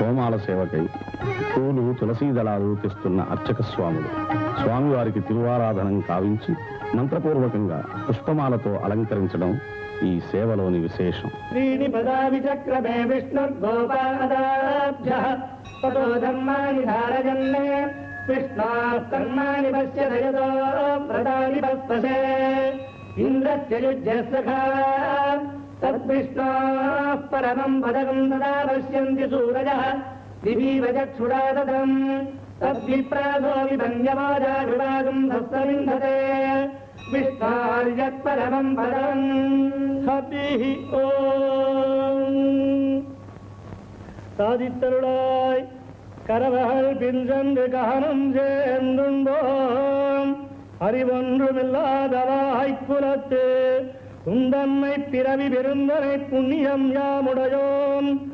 హోమాల సేవకై పూలు తులసీ దళాలు తెస్తున్న అర్చక స్వాములు. స్వామివారికి తిరువారాధనం కావించి మంత్రపూర్వకంగా పుష్పమాలతో అలంకరించడం ఈ సేవలోని విశేషం. విష్ణాకర్మాణి పశ్యదయతో వ్రతాని పస్పసే ఇంద్రస్య యుజ్య సఖా. తద్విష్ణా कर्माणि पश्य दयतो व्रतानि पस्पशे इन्द्रस्य युज्यसखा तद्विष्णाः परमम् पदकम् तदा पश्यन्ति सूरजः दिवीव चक्षुरा तदम् तद्विप्रासो विभङ्गवाजा विभागम् हस्तमिन्धते विष्णार्यत्परमम् पदम् हतिः ஓம் சாதித்தருளாய் கரவகள் பின்சென்று ககனம் சேர்ந்துண்டோம் அறிவொன்றுமில்லாதவாய் உந்தன்னை பிறவி பெருந்தனை புண்ணியம் யாமுடையோன்.